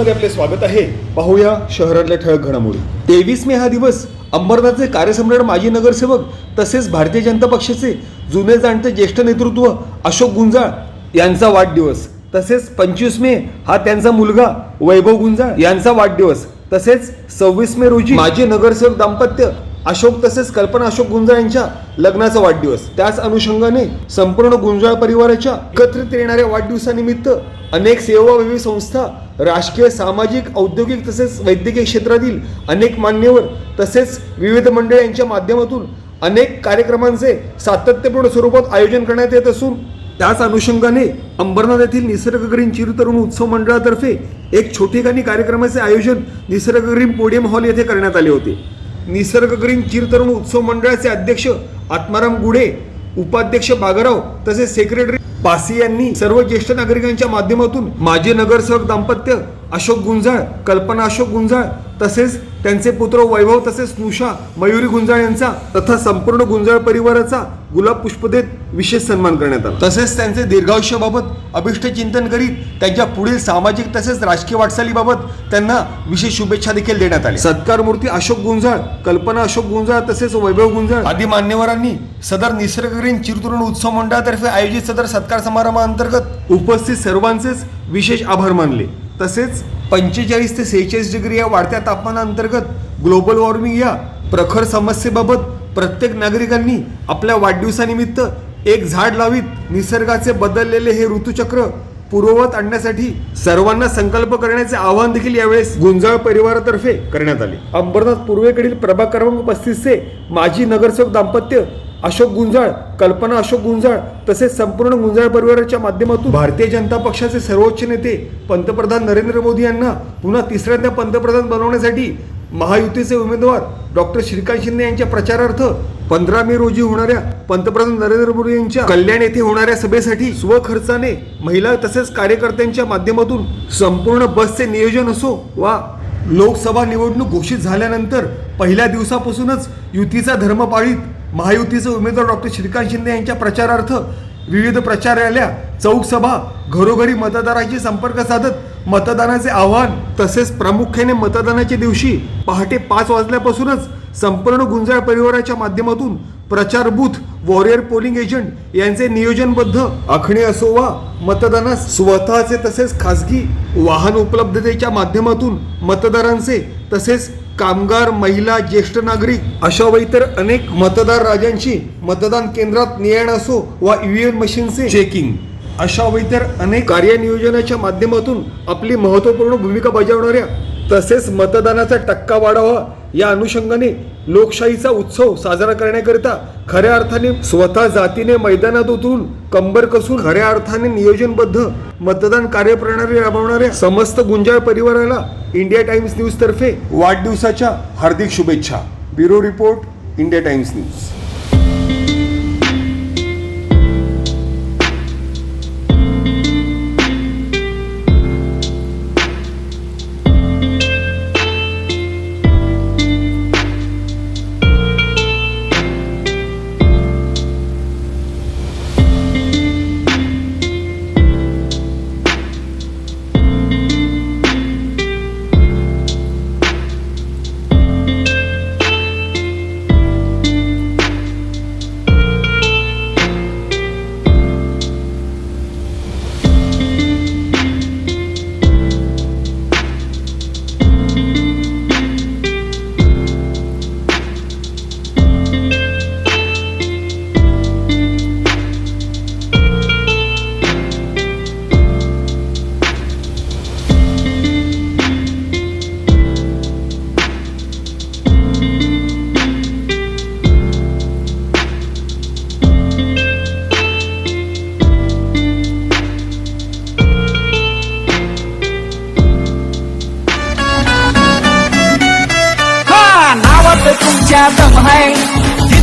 मध्ये आपले स्वागत आहे. पाहूया शहरातल्या ठळक घडामोडी. तेवीस मे हा दिवस अंबरनाथचे कार्यसम्राट माजी नगरसेवक तसेच भारतीय जनता पक्षाचे जुने जाणते ज्येष्ठ नेतृत्व अशोक गुंजाळ यांचा वाढदिवस. तसेच पंचवीस मे हा त्यांचा मुलगा वैभव गुंजाळ यांचा वाढदिवस. तसेच सव्वीस मे रोजी माजी नगरसेवक दाम्पत्य अशोक तसेच कल्पना अशोक गुंजाळ यांच्या लग्नाचा वाढदिवस. त्याच अनुषंगाने संपूर्ण गुंजाळ परिवाराच्या एकत्रित येणाऱ्या वाढदिवसानिमित्त अनेक सेवाभावी संस्था राजकीय सामाजिक औद्योगिक तसेच वैद्यकीय क्षेत्रातील अनेक मान्यवर तसेच विविध मंडळ यांच्या माध्यमातून अनेक कार्यक्रमांचे सातत्यपूर्ण स्वरूपात आयोजन करण्यात येत असून त्याच अनुषंगाने अंबरनाथ येथील निसर्गग्रीन चिरतरुण उत्सव मंडळातर्फे एक छोटेखानी कार्यक्रमाचे आयोजन निसर्गग्रीन पोडियम हॉल येथे करण्यात आले होते. निसर्गग्रीन चिरतरुण उत्सव मंडळाचे अध्यक्ष आत्माराम गुढे उपाध्यक्ष बागराव तसेच सेक्रेटरी पासी यांनी सर्व ज्येष्ठ नागरिकांच्या माध्यमातून माजी नगरसेवक दाम्पत्य अशोक गुंजाळ कल्पना अशोक गुंजाळ तसेच त्यांचे पुत्र वैभव तसेच स्नुषा मयुरी गुंजाळ यांचा तथा संपूर्ण गुंजाळ परिवाराचा गुलाब पुष्प देत विशेष सन्मान करण्यात आला. तसेच त्यांचे दीर्घायुष्याबाबत अभिष्ट चिंतन करीत त्यांच्या पुढील सामाजिक तसेच राजकीय वाटचालीबाबत त्यांना विशेष शुभेच्छा देखील देण्यात आल्या. सत्कार मूर्ती अशोक गुंजाळ कल्पना अशोक गुंजाळ तसेच वैभव गुंजाळ. आदी मान्यवरांनी सदर निसर्गग्रीन चिरतरुण उत्सव मंडळातर्फे आयोजित सदर सत्कार समारंभाअंतर्गत उपस्थित सर्वांचेच विशेष आभार मानले. तसेच पंचेचाळीस ते सेहेचाळीस डिग्री या वाढत्या तापमानाअंतर्गत ग्लोबल वॉर्मिंग या प्रखर समस्येबाबत प्रत्येक नागरिकांनी आपल्या वाढदिवसानिमित्त एक झाड लावीत निसर्गाचे बदललेले हे ऋतुचक्र पूर्ववत आणण्यासाठी सर्वांना संकल्प करण्याचे आवाहन देखील यावेळेस गुंजाळ परिवारातर्फे करण्यात आले. अंबरनाथ पूर्वेकडील प्रभाग क्रमांक पस्तीसचे माजी नगरसेवक दाम्पत्य अशोक गुंजाळ कल्पना अशोक गुंजाळ तसेच संपूर्ण गुंजाळ परिवाराच्या माध्यमातून भारतीय जनता पक्षाचे सर्वोच्च नेते पंतप्रधान नरेंद्र मोदी यांना पुन्हा तिसऱ्यांदा पंतप्रधान बनवण्यासाठी महायुतीचे उमेदवार डॉक्टर श्रीकांत शिंदे यांच्या प्रचारार्थ पंधरा मे रोजी होणाऱ्या पंतप्रधान नरेंद्र मोदी यांच्या कल्याण येथे होणाऱ्या सभेसाठी स्वखर्चाने महिला तसेच कार्यकर्त्यांच्या माध्यमातून संपूर्ण बसचे नियोजन असो वा लोकसभा निवडणूक घोषित झाल्यानंतर पहिल्या दिवसापासूनच युतीचा धर्म पाळीत महायुतीचे उमेदवार डॉक्टर श्रीकांत शिंदे यांच्या प्रचारार्थ विविध प्रचार रॅल्या घरोघरी मतदारांशी संपर्क साधत मतदानाचे आव्हान तसेच प्रामुख्याने मतदानाच्या दिवशी पहाटे पाच वाजल्यापासूनच संपूर्ण गुंजाळ परिवाराच्या माध्यमातून प्रचार बूथ वॉरियर पोलिंग एजंट यांचे नियोजनबद्ध आखणी असो वा मतदानास स्वतःचे तसेच खासगी वाहन उपलब्धतेच्या माध्यमातून मतदारांचे तसेच कामगार महिला ज्येष्ठ नागरिक अशा व इतर अनेक मतदार राजांची मतदान केंद्रात ने असो वा ईव्हीएम मशीनचे चेकिंग अशा व इतर अनेक कार्यनियोजनाच्या माध्यमातून आपली महत्त्वपूर्ण भूमिका बजावणाऱ्या तसेच मतदानाचा टक्का वाढावा या अनुषंगाने लोकशाहीचा उत्सव साजरा करण्याकरिता खऱ्या अर्थाने स्वतः जातीने मैदानात उतरून कंबर कसून खऱ्या अर्थाने नियोजनबद्ध मतदान कार्यप्रणाली राबवणाऱ्या समस्त गुंजाळ परिवाराला इंडिया टाइम्स न्यूज तर्फे वाढदिवसाच्या हार्दिक शुभेच्छा. Bureau report India Times news.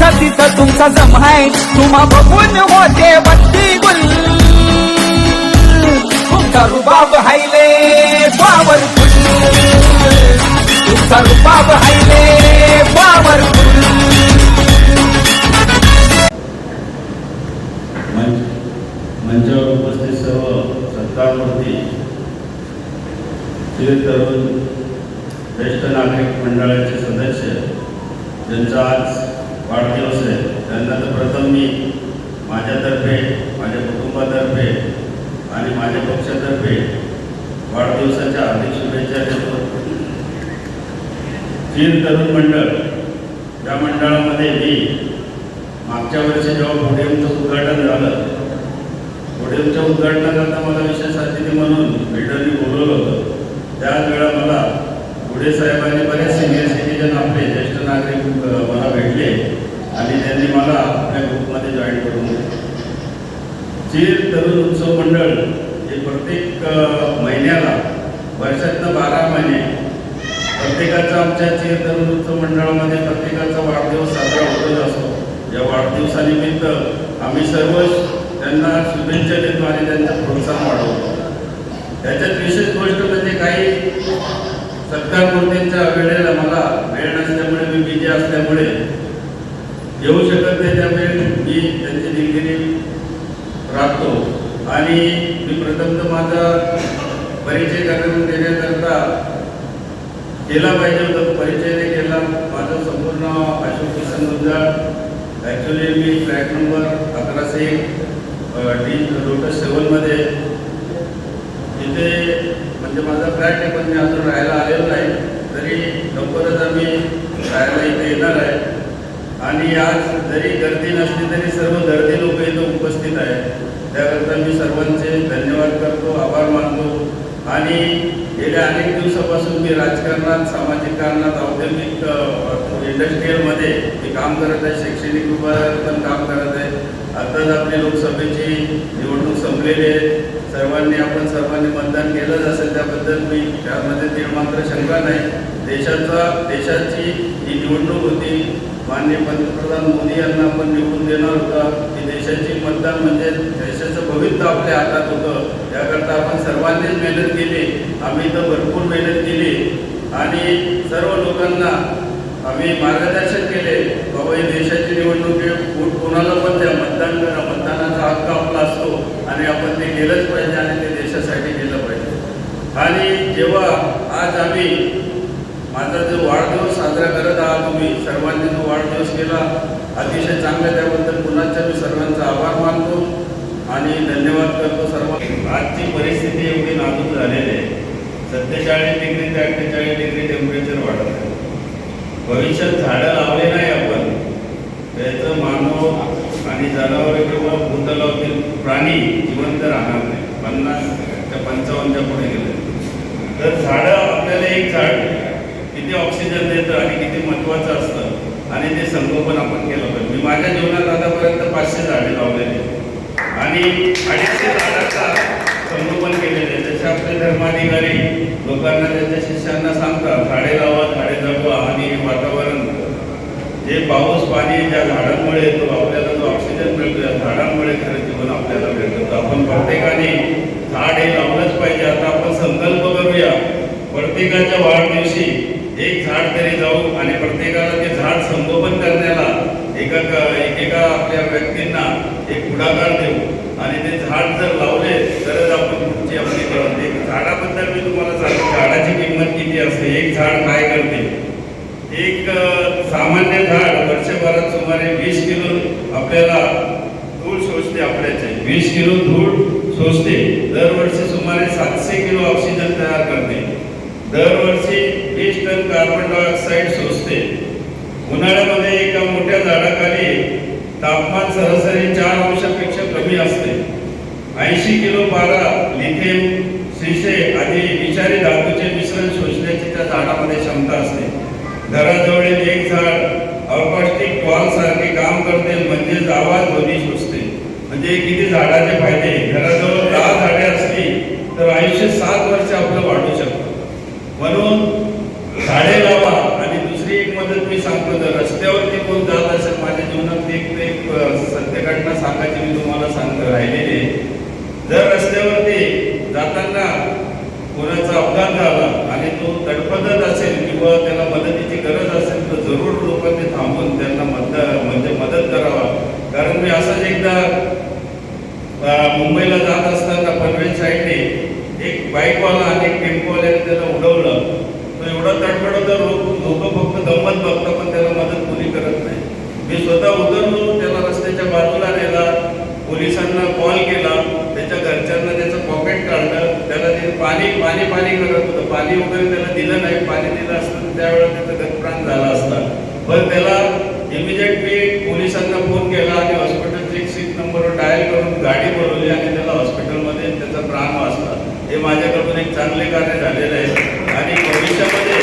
तिथं तिथं तुमचा जम आहे. तुम्हा बघून होते बत्ती गुल. तुमचा रुबाब हायले पावर तुमचा रुबाब हायले पावर मंच मंचावर उपस्थित सर्व सत्तावरती तरुण ज्येष्ठ नागरिक मंडळाचे सदस्य ज्यांचा आज वाढदिवस आहे. त्यांना तर प्रथम मी माझ्यातर्फे माझ्या कुटुंबातर्फे आणि माझ्या पक्षातर्फे वाढदिवसाच्या हार्दिक शुभेच्छा देतो. स्थिर तरुण मंडळ या मंडळामध्ये मी मागच्या वर्षी जेव्हा पोडियमचं उद्घाटन झालं पोडियमच्या उद्घाटनाकरता मला विशेष अतिथी म्हणून बिल्डरनी बोलवलं होतं. त्याच वेळा मला पुढे साहेबांनी बरेच सिनियर सिटीजन आपले ज्येष्ठ नागरिक मला भेट आणि त्यांनी मला आपल्या ग्रुपमध्ये जॉईन करून घेतलं जे तरुण उत्सव मंडळ हे प्रत्येक महिन्याला वर्षातनं बारा महिने प्रत्येकाचा आमच्या चेर तरुण उत्सव मंडळामध्ये प्रत्येकाचा वाढदिवस साजरा होतच असतो. या वाढदिवसानिमित्त आम्ही सर्व त्यांना शुभेच्छा देतो आणि त्यांचं प्रोत्साहन वाढवतो. त्याच्यात विशेष गोष्ट म्हणजे काही सत्कार मूर्तींच्या वेळेला मला वेळ नसल्यामुळे मी बिजी असल्यामुळे येऊ शकत नाही त्यामुळे मी त्यांची दिलगिरी राखतो. आणि मी प्रथमतः माझा परिचय कार्यक्रम देण्याकरता केला पाहिजे होता. परिचय नाही केला. माझं संपूर्ण अशोक किसन गुंजाळ. ॲक्च्युली मी ट्रॅक नंबर अकराशे डी लोटस सेवनमध्ये इथे म्हणजे माझा फ्लॅट आहे पण मी अजून राहायला आलेलो नाही. तरी लवकरच आम्ही राहायला इथे येणार आहे. आणि आज जरी गर्दी नसली तरी सर्व गर्दी लोक इथं उपस्थित आहेत. त्याकरता मी सर्वांचे धन्यवाद करतो आभार मानतो. आणि गेल्या अनेक दिवसापासून मी राजकारणात सामाजिक कारणात औद्योगिक इंडस्ट्रीयलमध्ये मी काम करत आहे शैक्षणिक विभागात पण काम करत आहे. आताच आपली लोकसभेची निवडणूक संपलेली आहे. सर्वांनी आपण सर्वांनी मतदान केलंच असेल त्याबद्दल मी त्यामध्ये ते मात्र शंका नाही. देशाचा देशाची ही निवडणूक होती माननीय पंतप्रधान मोदी यांना आपण निवडून देणार होता की देशाची मतदान म्हणजे देशाचं भविष्य आपल्या हातात होतं. त्याकरता आपण सर्वांनीच मेहनत केली. आम्ही तर भरपूर मेहनत केली. आणि सर्व लोकांना आम्ही मार्गदर्शन केले बाबा ही देशाची निवडणूक आहे वोट कोणाला पण द्या मतदान करा मतदानाचा हक्क आपला असतो आणि आपण ते केलंच पाहिजे आणि ते देशासाठी केलं पाहिजे आणि जेव्हा आज आम्ही माझा जो वाढदिवस साजरा करत आहात तुम्ही सर्वांनी जो वाढदिवस केला अतिशय चांगला त्याबद्दल पुन्हा मी सर्वांचा आभार मानतो आणि धन्यवाद करतो सर्व आजची परिस्थिती एवढी नाजूक झालेली आहे सत्तेचाळीस डिग्री ते अठ्ठेचाळीस डिग्री टेम्परेचर वाढत आहे. भविष्यात झाडं लावले नाही आपण त्याचं मानव आणि जनावर किंवा भूतलावतील प्राणी जिवंत राहणार नाही. पन्नास त्या पंचावन्नच्या पुढे गेले. तर झाडं आपल्याला एक झाड किती ऑक्सिजन देतं आणि किती महत्त्वाचं असतं आणि ते संगोपन आपण केलं पाहिजे. मी माझ्या जीवनात आतापर्यंत पाचशे झाडे लावलेली आणि अडीचशे झाडाचा संगोपन केलेले आहे. जसे आपले धर्माधिकारी लोकांना त्यांच्या शिष्यांना सांगतात झाडे लावा झाडे जगवा आणि वातावरण जे पाऊस पाणी ज्या झाडांमुळे येतो आपल्याला जो ऑक्सिजन मिळतो या झाडांमुळे खरं जीवन आपल्याला मिळतं. तर आपण प्रत्येकाने झाड हे लावलंच पाहिजे. आता आपण संकल्प करूया प्रत्येकाच्या वाढदिवशी एक झाड तरी जाऊ आणि प्रत्येकाला ते झाड संगोपन करण्याला एका एकेका आपल्या व्यक्तींना एक पुढाकार देऊ आणि ते झाड जर लावले तरच आपण पुढची आपली करते झाडाबद्दल मी तुम्हाला सांगतो झाडाची किंमत किती असते? एक झाड काय करते? एक सामान्य झाड वर्षभरात सुमारे वीस किलो आपल्याला धूळ शोषते आपल्याचे. वीस किलो धूळ शोषते दरवर्षी सुमारे सातशे किलो ऑक्सिजन तयार करते. दरवर्षी वीस टन कार्बन डायऑक्साईड शोषते उन्हाळ्यामध्ये एका मोठ्या झाडाखाली तापमान सरासरी चार अंशापेक्षा कमी असते. ऐंशी किलो पारा लिथियम शिशे आदी विषारी धातूचे मिश्रण शोषण्याची त्या झाडामध्ये क्षमता असते. घराजवळील एक झाड अवकाष्टिक सारखे काम करते म्हणजेच आवाज ध्वनी शोषते. म्हणजे किती झाडाचे फायदे? घराजवळ दहा झाडे असली तर आयुष्य सात वर्ष आपलं वाढू शकतं. म्हणून झाडे लावा आणि दुसरी एक मदत मी सांगतो जर रस्त्यावरती कोण जात असेल माझ्या जीवनात एक एक अ, सत्य घटना सांगायची मी तुम्हाला सांगतो राहिलेली जर रस्त्यावरती जाताना कोणाचा अपघात झाला आणि तो तडफडत असेल किंवा त्याला मदतीची गरज असेल तर जरूर लोकांनी थांबून त्यांना मदत म्हणजे मदत करावा. कारण मी असंच एकदा मुंबईला जात असताना पनवेल साईडने एक बाईकवाला आणि एक टेम्पोवाल्याने त्याला उडवलं. तो एवढा तडफडत लोक लोक फक्त गंमत बघतात पण त्याला मदत कोणी करत नाही. मी स्वतः उतर त्याला रस्त्याच्या बाजूला नेला पोलिसांना कॉल केला त्याच्या घरच्यांना त्याचं पॉकेट काढलं त्याला ते पाणी पाणी करत होतं. पाणी वगैरे त्याला दिलं नाही. पाणी दिलं असतं त्यावेळेला त्याचा गतप्राण झाला असता. पण त्याला इमिजिएटली पोलिसांना फोन केला आणि हॉस्पिटलचे एक सीट नंबरवर डायल करून गाडी बोलवली आणि त्याला हॉस्पिटलमध्ये त्याचा प्राण वाचला. हे माझ्याकडून एक चांगले कार्य झालेलं आहे. आणि भविष्यामध्ये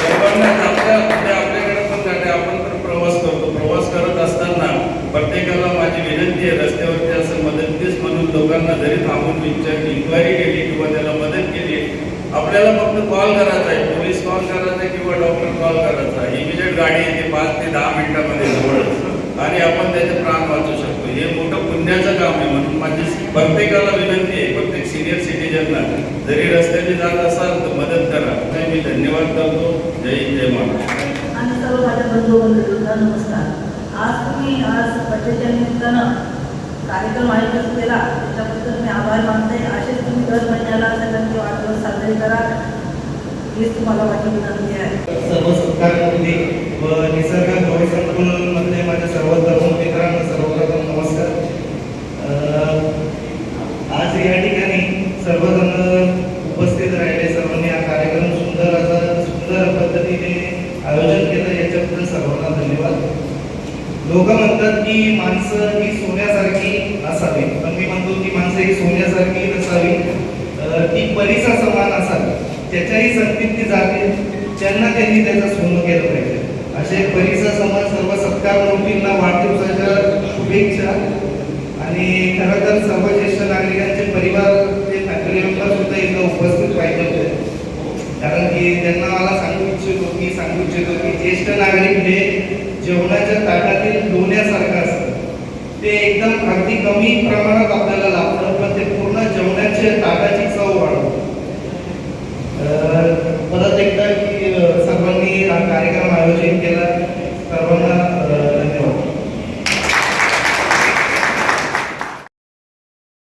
सर्वांना आपल्या आपल्याकडे पण गाडी आपण पण प्रवास करतो. प्रवास करत असताना प्रत्येकाला माझी विनंती आहे रस्त्यावरती असं मदतीस म्हणून लोकांना जरी थांबून विचारली इन्क्वायरी केली किंवा त्याला मदत केली आपल्याला फक्त कॉल करायचा आहे. पोलीस कॉल करायचा आहे किंवा डॉक्टर कॉल करायचा आहे. इमिजिएट गाडी येते पाच ते दहा मिनिटामध्ये जवळ आणि आपण त्याचे प्राण वाचू शकतो. हे मोठं पुण्याचं काम आहे म्हणून माझी प्रत्येकाला विनंती आहे. प्रत्येक सिनियर सिटीजनला जरी रस्त्याने जात असाल तर मदत करा. नाही, मी धन्यवाद करतो. जय जय महाराष्ट्र. आणि माझ्या बंधू नमस्कार. आज तुम्ही आज निमित्तानं कार्यक्रम आयोजित केला त्याच्याबद्दल मी आभार मानते. असेच तुम्ही दर महिन्याला सगळ्यांचे वाढदिवस साजरे करा. हीच तुम्हाला माझी विनंती आहे. सर्व सत्कार व निसर्ग गवळी संकुलमधले माझ्या सर्व तरुण मित्रांना सर्वप्रथम नमस्कार अं, आज या ठिकाणी सर्वजण उपस्थित राहिले सर्वांनी हा कार्यक्रम सुंदर असा सुंदर पद्धतीने आयोजन केलं याच्याबद्दल सर्वांना धन्यवाद लोक म्हणतात की माणसं ही सोन्यासारखी असावी. पण मी म्हणतो की माणसं ही सोन्यासारखी नसावी. ती परीचा समान असावी. त्याच्याही संगतीत ती जाते. त्यांना त्यांनी त्याचं सोनं केलं पाहिजे. असे परीचा समान सर्व सत्कार मूर्तींना वाढदिवसाच्या शुभेच्छा. आणि खरं तर सर्व ज्येष्ठ नागरिकांचे परिवार ते फॅमिली मेंबर सुद्धा इथं उपस्थित पाहिजे होते. कारण की त्यांना मला सांगू इच्छितो की सांगू इच्छितो की ज्येष्ठ नागरिक हे जेवणाच्या ताटा एकदम अगदी कमी प्रमाणात आपल्याला लागतं पण ते पूर्ण जेवणाच्या ताटाची चव वाढवतो. अं, परत एकदा